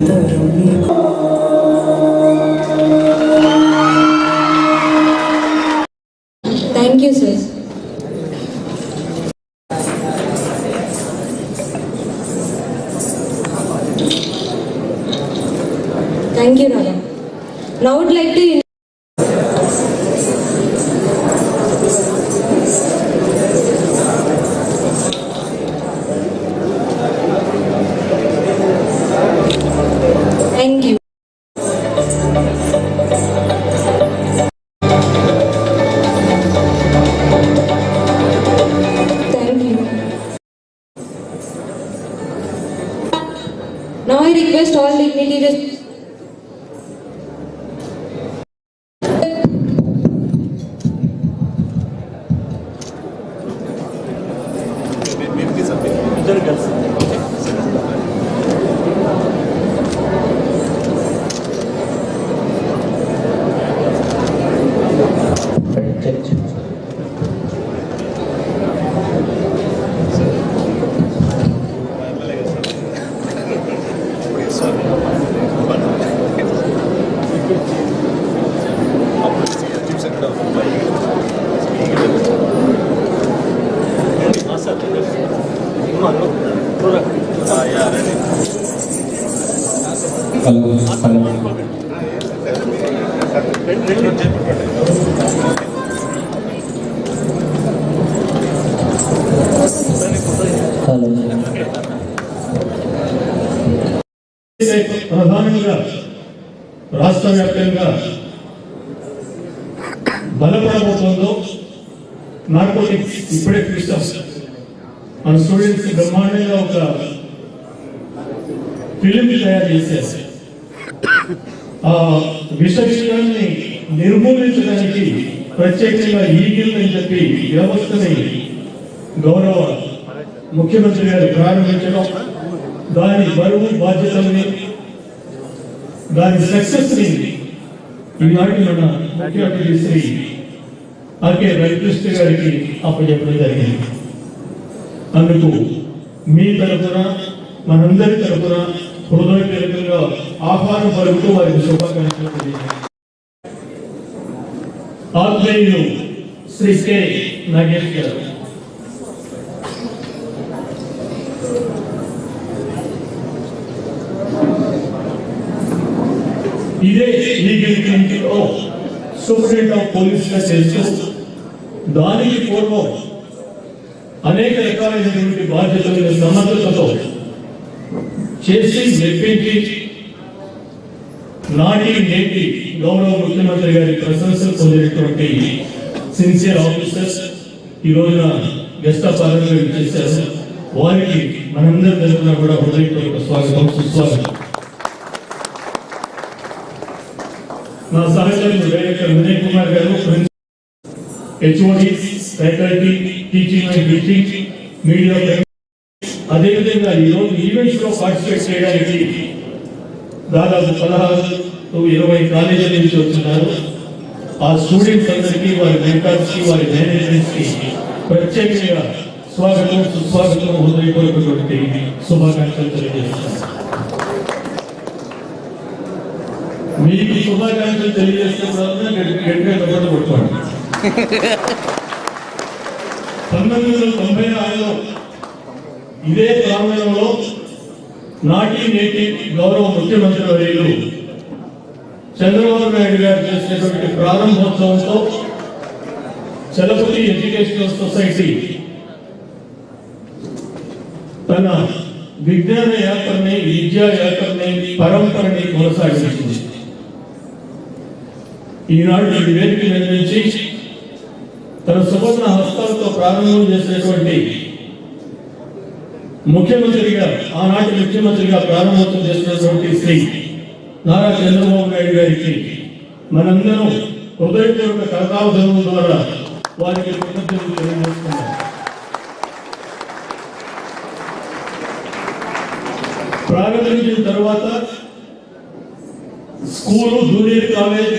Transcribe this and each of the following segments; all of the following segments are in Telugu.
Thank you, sir. Thank you, Raya. Now I would like to ప్రధానంగా రాష్ట్ర వ్యాప్తంగా బలపడబోతుందో నార్కోటిక్స్ ఇప్పుడే చూస్తాం మన స్టూడెంట్స్ బ్రహ్మాండంగా ఒక ఫిలిం తయారు చేసేసి ఆ విషయాన్ని నిర్మూలించడానికి ప్రత్యేకంగా ఈగిల్ అని చెప్పి వ్యవస్థని గౌరవ ముఖ్యమంత్రి గారు ప్రారంభించడం దాని బరువు బాధ్యతల్ని దాని సక్సెస్ ని ఈనాటి మన ముఖ్యమంత్రి శ్రీ ఆర్కే రవికృష్ణ గారికి అప్పచెప్పడం జరిగింది అందుకు మీ తరఫున మనందరి తరఫున హృదయపూర్వకంగా ఆహ్వానం పలుకుతూ వారికి శుభాకాంక్షలు ఆత్మీయులు శ్రీ కే నాగేష్ గారు ఇదే లీగల్ కమిటీలో సూపరింటెండెంట్ ఆఫ్ పోలీసుగా చేస్తూ దానికి పూర్వం అనేక రకాలైనటువంటి బాధ్యతలను సమర్థతతో చేసి మెప్పించి నాటి నేటి గౌరవ ముఖ్యమంత్రి గారి ప్రశంసలు పొందినటువంటి సిన్సియర్ ఆఫీసర్స్ ఈ రోజున గెస్ట్ ఆఫ్ పార్లమెంట్ చేశారు వారికి మనందరి తరఫున కూడా హృదయపూర్వక స్వాగతం సుస్వాగతం నా సహచరులు director Vinay Kumar garu HOD faculty teaching and teaching media అదేవిధంగా ఈరోజు ఈవెంట్స్ లో పార్టిసిపేట్ చేయడానికి దాదాపు పదహారు ఇరవై కాలేజీల నుంచి వచ్చినారు ఆ స్టూడెంట్స్ అందరికీ వారి మెంటర్స్ కి వారి మేనేజర్స్ కి ప్రత్యేకంగా స్వాగతం సుస్వాగతం హృదయపూర్వకటువంటి శుభాకాంక్షలు తెలియజేస్తున్నారు మీకు శుభాకాంక్షలు తెలియజేస్తున్న గట్టిగా పెద్దలు కొట్టుకోండి పంతొమ్మిది వందల తొంభై నాలుగులో ఇదే ప్రాంగణంలో నాటి నేటి గౌరవ ముఖ్యమంత్రి వర్యులు చంద్రబాబు నాయుడు గారు చేసినటువంటి ప్రారంభోత్సవంతో చలపతి ఎడ్యుకేషనల్ సొసైటీ తన విజ్ఞాన యాత్రని విద్యా యాత్రని పరంపరని కొనసాగించింది ఈనాడు ఈ వేదిక మీద నుంచి తన సువర్ణ హస్తాలతో ప్రారంభం చేసినటువంటి ముఖ్యమంత్రిగా ఆనాటి ముఖ్యమంత్రిగా ప్రారంభోత్సవం చేసినటువంటి శ్రీ నారా చంద్రబాబు నాయుడు గారికి మనందరం హృదయపూర్వక కరతావధనం ద్వారా వారికి కృతజ్ఞతలు తెలియజేస్తున్నాం ప్రారంభించిన తర్వాత స్కూలు జూనియర్ కాలేజ్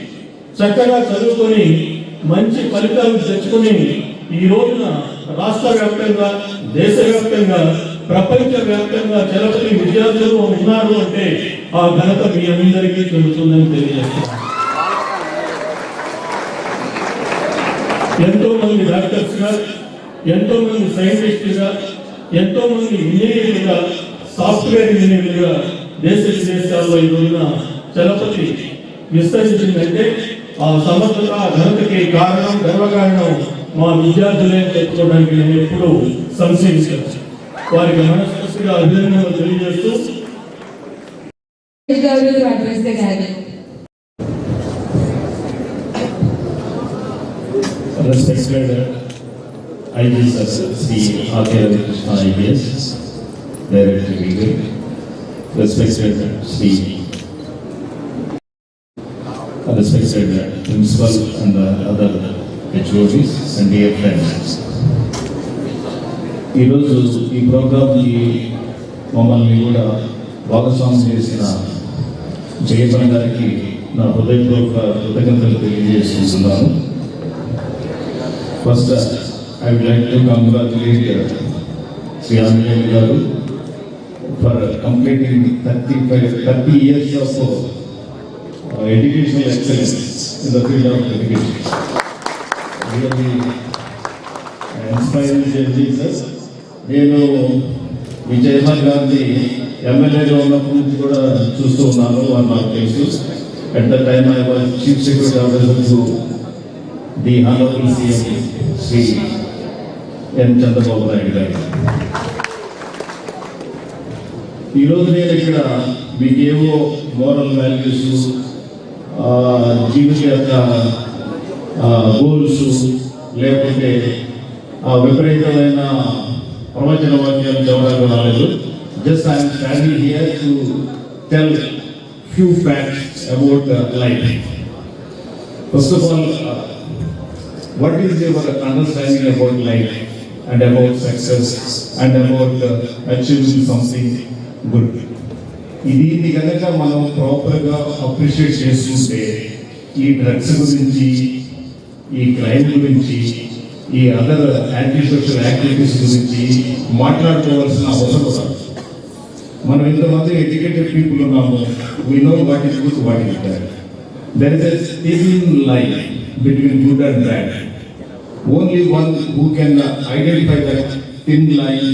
చక్కగా చదువుకొని మంచి ఫలితాలు తెచ్చుకొని ఈ రోజున రాష్ట్ర వ్యాప్తంగా దేశ వ్యాప్తంగా ప్రపంచ వ్యాప్తంగా చలపతి విద్యార్థులు ఉన్నారు అంటే ఆ ఘనత మీ అందరికీ చెందుతుందని తెలియజేస్తాను ఎంతో మంది డాక్టర్స్ గా ఎంతో మంది గా ఎంతో మంది ఇంజనీర్లుగా సాఫ్ట్వేర్ ఇంజనీర్లుగా దేశ విదేశాల్లో ఈ రోజున చలపతి విస్తరించిందంటే సమర్థత ఆ ఘనతకి కారణం గర్వకారణం మా విద్యార్థులే అని చెప్పుకోవడానికి నేను ఎప్పుడు సంశయించాను వారికి మనస్ఫూర్తిగా అభినందనలు తెలియజేస్తూ గారు to address the gathering. Respected IGS Sri R.K. Krishna IPS, Director Legal, respected Sri respected principal and the other HODs, and dear friends. ఈ రోజు ఈ ప్రోగ్రామ్కి మమ్మల్ని కూడా భాగస్వామి చేసిన జయపన్ గారికి నా హృదయపూర్వక కృతజ్ఞతలు తెలియజేస్తున్నాను first I would like to congratulate Shri Anjay garu for completing thirty five thirty years of Uh, educational excellence in the field of education. Really inspiring changes. నేను విజయమ్మ గాంధీ ఎమ్మెల్యేగా ఉన్నప్పటి నుంచి కూడా చూస్తూ ఉన్నాను వాళ్ళు నాకు తెలుసు at the time I was chief secretary officer to the honourable CM Shri N Chandrababu Naidu garu ఈరోజు నేను ఇక్కడ మీకేవో మోరల్ వాల్యూస్ జీవిత యొక్క గోల్స్ లేకపోతే ఆ విపరీతమైన ప్రవచన వాక్యాలు చెప్పడానికి రాలేదు just I'm standing here to tell few facts about life first of all what is your understanding about life and about success and about achieving something good దీన్ని కనుక మనం ప్రాపర్గా అప్రిషియేట్ చేసుకుంటే ఈ డ్రగ్స్ గురించి ఈ క్రైమ్ గురించి ఈ అదర్ యాంటీ సోషల్ యాక్టివిటీస్ గురించి మాట్లాడుకోవాల్సిన అవసరం రాదు మనం ఇంతమంది ఎడ్యుకేటెడ్ పీపుల్ ఉన్నాము we know what is good what is bad there is a life line between good and bad only one who can identify that in line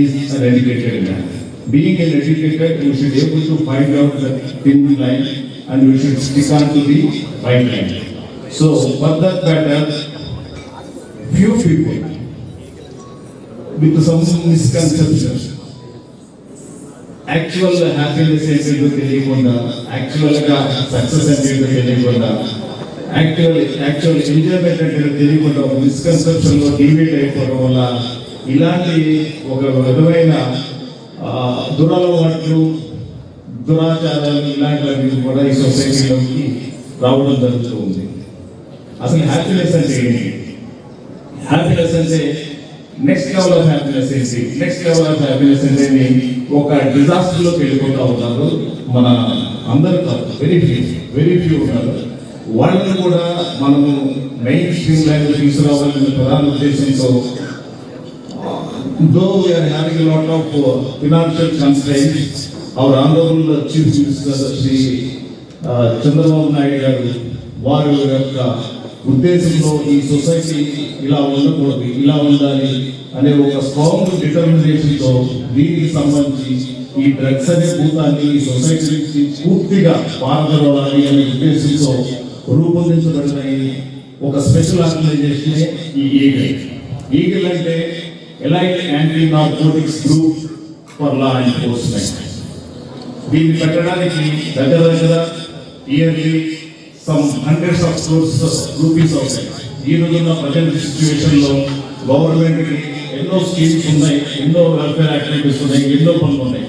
is educated man being an educator, you should be able to find out the thin line and you should stick on to the right line. So, for that matter, few people with some misconceptions actual happiness ఏంటో తెలియకుండా యాక్చువల్గా సక్సెస్ ఏంటో తెలియకుండా యాక్చువల్ యాక్చువల్ ఎంజాయ్మెంట్ అంటే తెలియకుండా మిస్కన్సెప్షన్లో డివైడ్ అయిపోవడం వల్ల ఇలాంటి ఒక విధమైన దురలవాట్లు దురాచారాలు ఇలాంటివన్నీ కూడా ఈ సొసైటీలోకి రావడం జరుగుతూ ఉంది అసలు హ్యాపీనెస్ అంటే ఏంటి హ్యాపీనెస్ అంటే నెక్స్ట్ లెవెల్ ఆఫ్ హ్యాపీనెస్ ఏంటి నెక్స్ట్ లెవెల్ ఆఫ్ హ్యాపీనెస్ అంటే ఒక డిజాస్టర్ లోకి వెళ్ళిపోతా ఉన్నారు మన అందరు కాదు వెరీ ఫ్యూ వెరీ ఫ్యూ ఉన్నారు వాళ్ళని కూడా మనము మెయిన్ స్ట్రీమ్ లైన్ తీసుకురావాలనే ప్రధాన ఉద్దేశంతో though we are having a lot of uh, financial constraints, our Honorable Chief Minister Sri Chandrababu Naidu గారు వారి యొక్క ఉద్దేశంలో ఈ సొసైటీ ఇలా ఉండకూడదు ఇలా ఉండాలి అనే ఒక స్ట్రాంగ్ డిటర్మినేషన్తో దీనికి సంబంధించి ఈ డ్రగ్స్ అనే భూతాన్ని ఈ సొసైటీ నుంచి పూర్తిగా పారదలవాలి అనే ఉద్దేశంతో రూపొందించబడిన ఒక స్పెషల్ ఆర్గనైజేషన్ ఈ ఈగల్ ఈగల్ అంటే elite anti narcotics group for law enforcement దీన్ని పెట్టడానికి దగ్గర దగ్గర yearly some hundreds of crores rupees అవుతాయి ఈ రోజున ప్రజెంట్ సిచ్యువేషన్లో గవర్నమెంట్కి ఎన్నో స్కీమ్స్ ఉన్నాయి ఎన్నో వెల్ఫేర్ యాక్టివిటీస్ ఉన్నాయి ఎన్నో పనులు ఉన్నాయి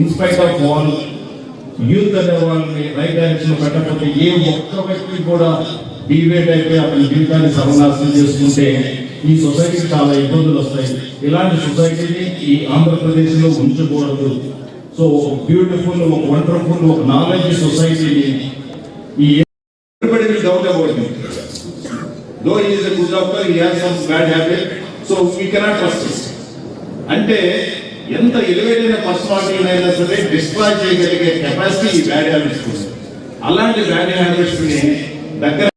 ఇన్స్పైట్ ఆఫ్ ఆల్ యూత్ అనే వాళ్ళని రైట్ డైరెక్షన్ పెట్టకపోతే ఏ ఒక్క వ్యక్తి కూడా డివేట్ అయితే అతని జీవితాన్ని సర్వనాశనం చేసుకుంటే ఈ సొసైటీకి చాలా ఇబ్బందులు వస్తాయి ఇలాంటి సొసైటీని ఈ ఆంధ్రప్రదేశ్లో ఉంచకూడదు సో ఒక బ్యూటిఫుల్ ఒక వండర్ఫుల్ ఒక నాలెడ్జ్ సొసైటీని ఈ everybody అంటే ఎంత ఎలివేటైన అయినా సరే డిస్ట్రాయ్ చేయగలిగే కెపాసిటీ ఈ బ్యాడ్ హ్యాబిట్స్ అలాంటి బ్యాడ్ హ్యాబిట్స్ని దగ్గర